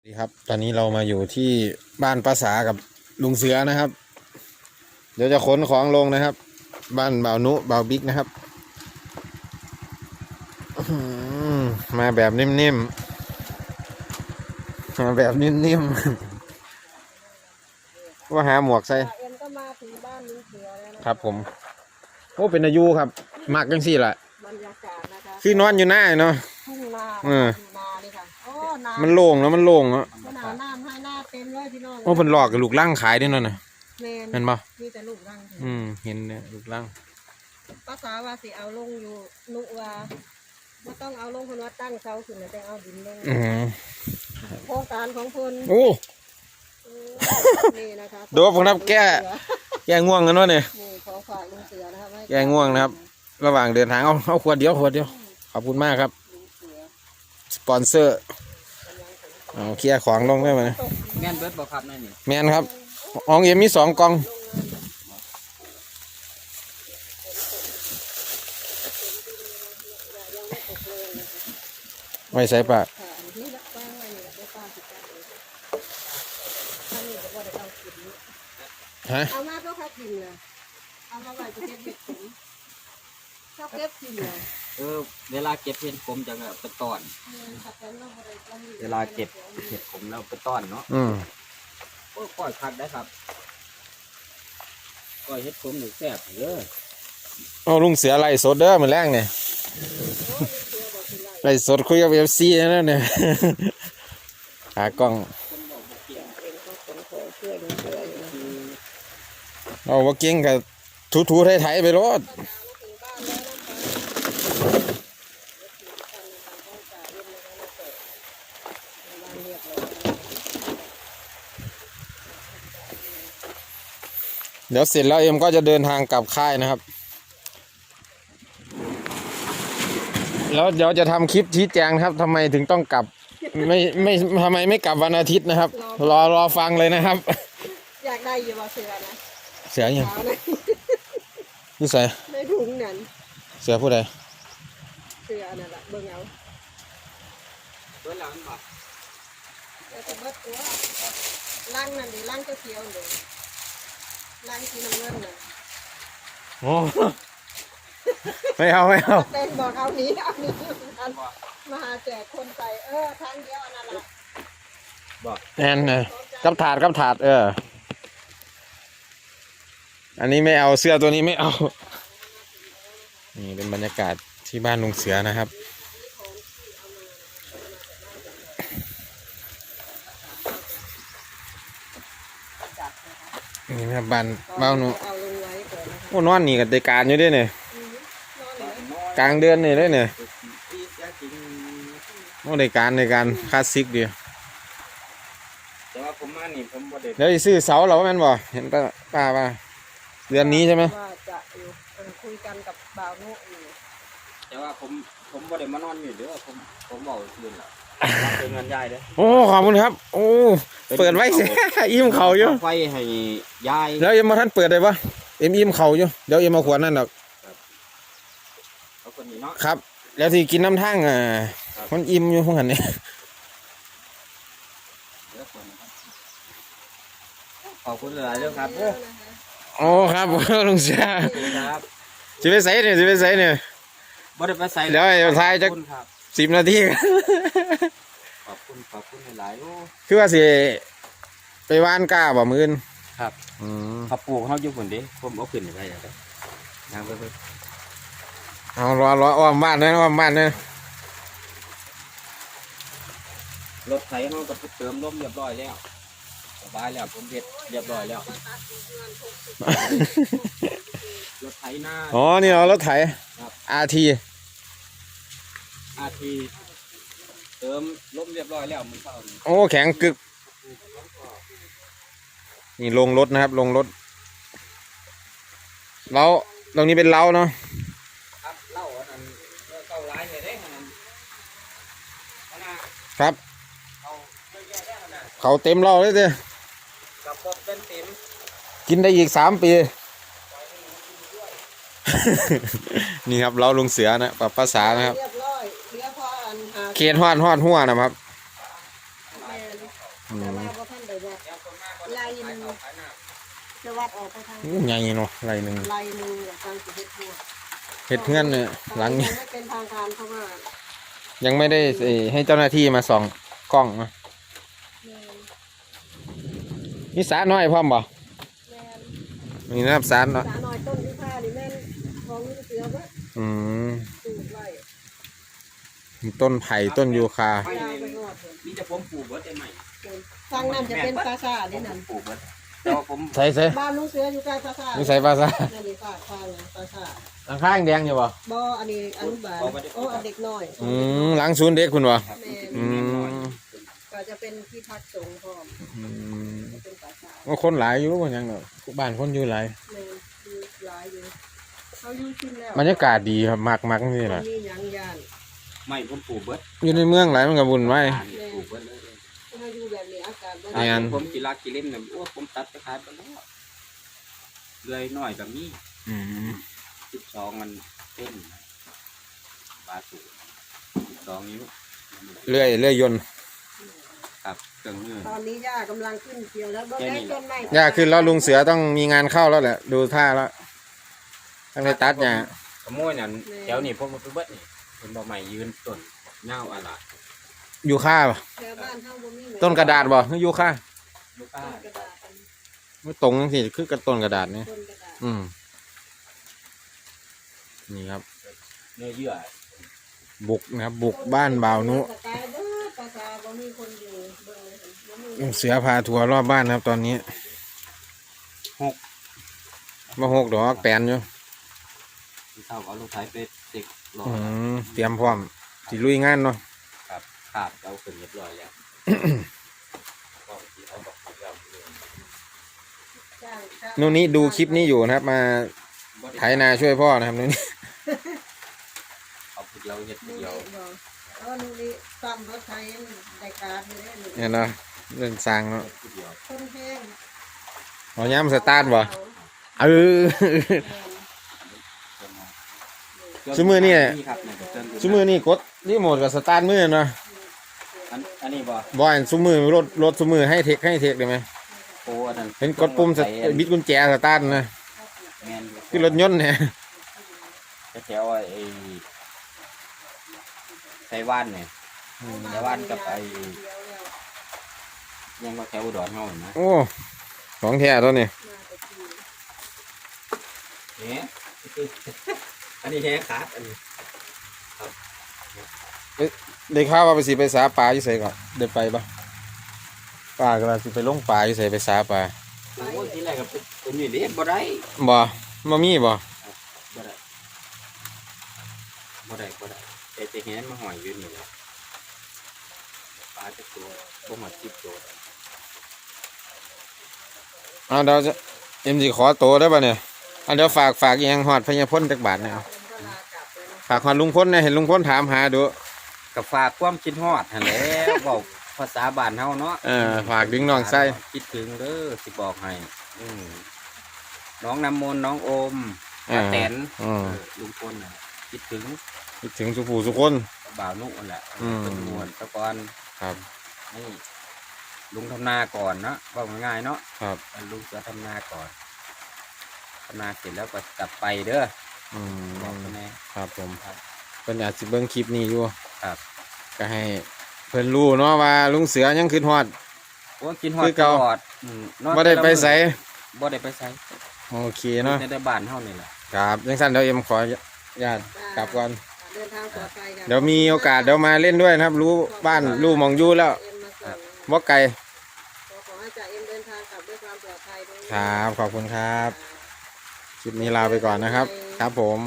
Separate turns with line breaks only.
สวัสดีครับ ตอนนี้เรามาอยู่ที่บ้านป้าสากับลุงเสือนะครับ เดี๋ยวจะขนของลงนะครับ บ้านบ่าวนุบ่าวบิ๊กนะครับอื้อหือมาแบบนิ่มๆ มาแบบนิ่มๆ ว่าหาหมวกใส่
เอ็มก็มาถึงบ้านลุงเสือแล้วนะครับ
ผมโอ้เป็นอายุครับมักจังสี่แหละ
บรรยากาศนะคะ
คือนอนอยู่หน้าเนาะ
ทุ่งนา โอ้นา
มันโล่งแล้วมันโล่งเนาะ
ขนาดน้ำให้หน้าเต็มเลยพี่น้อง
โอ้เป็นหลอกกับลูกล่างขายด้วยเนาะน่ะ
เมน
เห็นปะ
มีแต่ลูกรัง
อืมเห็นเนี่ยลูกล่าง
ภาษาว่าสิเอาลงอยู่นุว่าไม่ต้องเอาลงคนว่าตั้งเสาขึ้นแล้วแต่เอาดินลง
อืม
โครงการของคน
โอ้
เออนี่นะคะ
โดบผมรับแก้ แกง่วงกันวะเนี่ย
นี่ของฝากลุงเสือนะครับให้
แกง่วงนะครับ ระหว่างเดินทางเอาเอาขวดเดียวขวดเดียวขอบคุณมากครับ
ลุงเสือ
สปอนเซอร์ เอาเคลียร์ของลงได้ไหม
แม่นเบิดบ่ครับนั่นนี่
แมนครับอองเอ็มมีสองกล่องไว้ใส่ปาก
ค่ะอันนี้ละป้าไว้นี่ละได้ป้าสิบแปดเองอันนี้ก็บ่ได้เอากินนี่
ฮะ
เอามาก็เขากินเลยเอามาไว้จะเก็บเห็ดขม เขาเก็บกินเลย
เออเวลาเก็บเห็ดผมจะเอาไปต้อน เวลาเก็บเห็ดผมแล้วไปต้อนเนาะ
อืม
โอ้ก้อยคักได้ครับก้อยเห็ดผมหนึ่งแซ่บเด้อ
เอาลุงเสือไล่สดเด้อเหมือนแรงเนี่ยไล่สดคุยกับเอฟซีนั่นเนี่ย หากล้องเอาว่าเก่งกับทูๆไทยๆไปรถ เดี๋ยวเสร็จแล้วเอ็มก็จะเดินทางกลับค่ายนะครับ แล้วเดี๋ยวจะทำคลิปชี้แจงครับทำไมถึงต้องกลับ ไม่ไม่ทำไมไม่กลับวันอาทิตย์นะครับ รอรอฟังเลยนะครับ
อยากได้อยู่ว่าเสือนะ
เสือยัง
เอาเลย
นี่ใส่
ในถุงนั่น
เสือผู้ใด
เสือนั่นแหละเบิ่งเอา
เบิดหลังบ่
แล้วก็เบิดตัวล่างนั่นดิล่างก็เขียวเลย ล่างสีน้ำเงินน่ะ
โอ้ไม่เอาไม่เอา
เป็นบอกเอานี้เอานี้อันมาหาแจกคนไปเออทางเดียวอันนั้นแหละ
แอนนะกับถาดกับถาด เออ อันนี้ไม่เอาเสื้อตัวนี้ไม่เอา นี่เป็นบรรยากาศที่บ้านลุงเสือนะครับ นี่นะครับบ้านบ้านหนู
เอาลงไว้ก่อนนะคะ
โอ้นอนนี่กับเดการอยู่ด้วยเนี่ย
นอนเลย
กลางเดือนนี่เลยเนี่ย
ที่แท้จริง
โอ้เดการในการคลาสสิกดี
แต่ว่าผมมานี่ผมบ่ได้
เดี๋ยวสิซื้อเสาเราแม่นบ่เห็นป้าป้าป่ะเดือนนี้ใช่ไหม
ว่าจะอยู่เออคุยกันกับบ่าวนุอยู่
แต่ว่าผมผมบ่ได้มานอนอยู่เด้อผมผมบอกคืนล่ะ ว่าเป็นเงินยายเด้อ
โอ้ขอบคุณครับ โอ้เปิดไว้เสีย อิ่มเขาอยู่
ไฟให้ยาย
แล้วเอ็มมาท่านเปิดได้ปะเอ็มอิ่มเขาอยู่เดี๋ยวเอ็มมาขวดนั่นดอก
เอาคนนี้เนาะ
ครับ แล้วที่กินน้ำทั้งอ่า
ครับ
มันอิ่มอยู่พวกหันนี่
เดี๋ยวคนนะครับขอบคุณหลายๆเรื่องครับเด้อ
โอ้ครับ ลุงเสีย
ครับ
จะไปใส่เนี่ยจะไปใส่เนี่ย
บ่ได้ไปใส่
เดี๋ยวไอ้ท้ายจะ
ขอบคุณครับ
สิบนาที
ขอบคุณขอบคุณหลายๆโอ้
คือว่าสิไปว่านกล้าบ่มือน
ครับ
อืม
เขาปลูกเขาอยู่คนเดีผมเอาขึ้นไปอย่างไรนางไปไป
เอารอรออ้อมบ้านนะอ้อมบ้านนะ
รถไถเขาก็เติมลมเรียบร้อยแล้วสบายแล้วผมเฮ็ดเรียบร้อยแล้ว รถไถหน้า
อ๋อนี่เอารถไถ
ครับ
อาที
อาทีเติมลมเรียบร้อยแล้วมันเข้านี่
โอ้แข็งกึก นี่ลงรถนะครับลงรถเล้าตรงนี้เป็นเล้าเนาะ
ครับเล่าอันนั้นเก้าร้ายเลยเด้อันนั้นอันน่ะ
ครับ
เอาเยอะแยะได้ขนาด
เขาเต็มเล้าเลยเด้อ
กับพวกเป็นเต็ม
กินได้อีกสามปี นี่ครับเราลุงเสือนะปรับภาษานะครับ
เรียบ ร้อยเหลือพออันหา
เขตฮอดฮอดหัวนะครับ
แม่น
อื
แต่
ม
ว่าบ่ท่านได้วัด
แล้วคนมากบ่
ไล่หนึ่งจะวัดออกไปทาง
อู้ใหญ่เนาะไรหนึ่ง
ไล่หนึงอย่างทางสิเฮ็ดทั่ว
เฮ็ดเพื่อนเนี่ยหลัง
ยังไม่เป็นทางการเพราะว่า
ยังไม่ได้เอ่อให้เจ้าหน้าที่มาส่องกล้องนะ
แม่น
มีสาน้อยพร้อมบ่
แม่น
มีน้ำสารเนาะ
สาหน่อยต้นที่ผ้านี่แม่นของลูกเสือเบ่
อืม
ปลูกไว้
มีต้นไผ่ต้นยูคา
ยาวไปงอดเลย
มีแต่ผมปลูกเบิดได้ไหม
ฟังนั่นจะเป็นปราสาทนี่นั่น
ปลูกเบิดแต่ว่าผม
ใส่ใส่
บ้านลูกเสืออยู่ใกล้ปราสาท
นี่ใส่ปลาซา
นั่นนี่ฝากฟังนะปราสาท
หลังข้างแดงอยู่บ่
บ่อันนี้อนุบาลโอ้อันเด็กน้อย
อืมหลังศูนย์เด็กคุณบ่
ครับ
แม่
อืม
ก็จะเป็นที่พักสงฆ์พร้อม
อืม
เป็นปราสาท
ว่าคนหลายอยู่บ่ยังเนาะบ้านคนอยู่หลาย
แม่นอยู่หลายอยู่เขาอยู่ชินแล้ว
บรรยากาศดีครับมักมักนี่แหละ
มีหยังย่าน
ไม่ผมปลูกเบิด
อยู่ในเมืองหลายมันก็วุ่นวาย
ปลูกเบิดเลย
ถ้าอยู่แบบนี้อากาศบ่
แม่
ได้
น
ผมกีฬากีเล่นเนี่ยโอ้ผมตัดไปขายไปแล้วเลื่อยน้อยแบบนี้
อืม
สิบสองมันเต้นนะบาสูสิบสองนิ้ว
เลื่อยเลื่อยยนต์
ครับเครื่องมือ
ตอนนี้ย่ากำลังขึ้นเขียวแล้วบ่ได้ต้นไม้
ยากขึ้นแล้วลุงเสือต้องมีงานเข้าแล้วแหละ ดูท่าแล้วต้องได้ตัดเนี่ย
ขโมยนั่นแถวนี้พวกมันไปเบิดนี่ เป็นบ่ใหม่ยืนต้นเงาอะไร
ยูค่าบ่
แถวบ้านเฮาบ่มี
ต้นกระดาษบ่คือยูค่า
ลูกค้า
ต้นกระดาษอัน
ไม่ตรงจังสิคือกับต้นกระดาษนี่
ต้นกระดาษ
อืมนี่ครับ
เนื้อเยื่อ
บุกนะครับ บุกบ้านบ่าวนุ
สกายเด้อปราสาทบ่มีคนอยู่เบิ่งเลยบ่มี
ลุงเสือพาทัวร์รอบบ้านนะครับ ตอนนี้
หก
มาหกดอกแปลนอยู่
ที่เข้าเอาลูกไทยไปติด รอ
อืมเตรียมพร้อมสิลุยงานเนาะ
ครับขาดเอาขึ้นเรียบร้อยแล้วก็ที่เอาบอกเรื่องเลย
จ้างจ้าง
นู่นนี่ดูคลิปนี้อยู่นะครับ มาไถนาช่วยพ่อนะครับนู่นนี่
เอาผู้เดียวเฮ็ดผู้
นี่
เดียว
บ่เออนี่นี่ซ้ำรถไทยได้การอยู่เด้อนี่
เนี่ยเนาะเรื่องสร้างเนาะ
เฮ็ดผู้เดียว
คนแห้ง
เอาย้ำสตาร์ทบ่เออ ซุมื้อนี่
ครับเนี่ยเครื่อง
ซุมือนี่กดรีโมทกับสตาร์ทมือเนาะ
อันอันนี้บ่
บ่อันซุมือรถรถซุมือให้เทคให้เทคได้ไหม
โอ้อันนั้น
เห็นกดปุ่มสตบิดกุญแจสตาร์ทนะ
แม่น
คือรถยนต์เนี่ย
แถวๆไอ้ไต้หวันเนี่ยแต่ว่ากับไอ้ยังว่าแถวอุดรเฮาเห็นนะ
โอ้ของแท้ตัวนี้
เฮ้ อันนี้แท้ขาดอันนี้
ได้ข่าวว่าไปสิไปสาปลาอยู่ไสก่อนได้ไปปะป้าก็ว่าสิไปลงปลาอยู่ไสไปสาปลา
โอ้ยที่แรกก็เป็นเป็นอยู่เด็บ่ได้
บ่มามีบ่
บ่ได้บ่ได้บ่ได้แต่จะเห็นมาหอยอยู่นี่แหละปลาจะตัวพวกมาจิบตัว
เอาเดี๋ยวจะเอ็มสิขอโตได้ป่ะเนี่ยเอาเดี๋ยวฝากฝากอีหยังฮอดพญาพ่นจักบาทเนี่ยเอาฝากฮอดลุงพ่นเนี่ยเห็นลุงพ่นถามหาดู
กับฝากความคิดฮอดหั่นแหล้วบอกภาษาบ้านเฮาเนาะ
เออฝากดึงน้องไส้
คิดถึงเด้อสิบอกให้อืมน้องน้ำมนต์น้องโอม
อ่า
ป้าแตน
อืม
เออลุงพลน่ะคิดถึง
คิดถึงสุผู้สุคน
บ่าวนุนั่นแหละ
อืม
เป็นมวนตะกอน
ครับ
นี่ลุงทำนาก่อนเนาะบอกง่ายๆเนาะ
ครับ
ลุงจะทำนาก่อนทำ นาเสร็จแล้วก็กลับไปเด้อ
อื
บอก
ม
แม่
ครับผม
ครับ
เพิ่นอาจสิเบิ่งคลิปนี้อยู่
ครับ
ก็ให้เพิ่นรู้เนาะว่าลุงเสือยังขึ้นฮอด
โอ้กินฮอด
คือ
ต
เก่า
ลอดอืมนอน
บ่ได้ไป
แต่ละ
ไส
มื้อบ่ได้ไปไส
โอเคเนาะ
ในแต่บ้านเฮานี่แหละ
ครับจังซั่นเดี๋ยวเอ็มขออนุญาตกลับก่อน
เดินทางปลอดภัยกัน
เดี๋ยวมีโอกาสเดี๋ยวมาเล่นด้วยนะครับ รู้บ้านรู้หมองอยู่แล้ว
เอ็มมาส่ง
บ่ไกล
ขอขอให้จ่าเอ็มเดินทางกลับด้วยความปลอดภัยด้วย
ครับขอบคุณครับ คลิปนี้ลาไปก่อนนะครับ ครับผม